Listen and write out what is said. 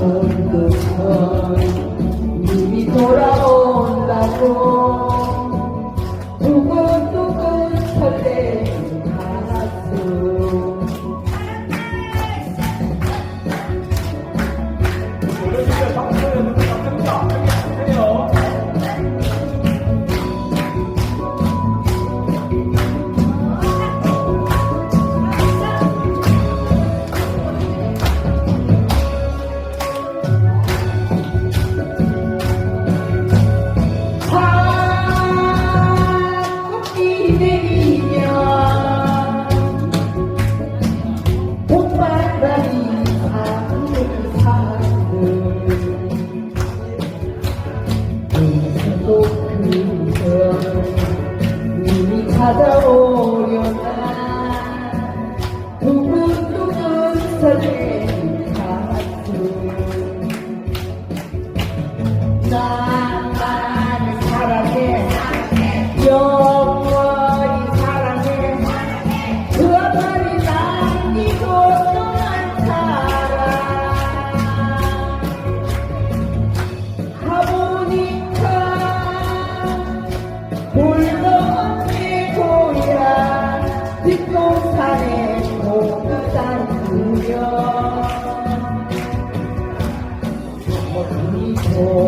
온 듯한 님이 돌아온다고. 찾아오려나? 두근두근 설레 Oh.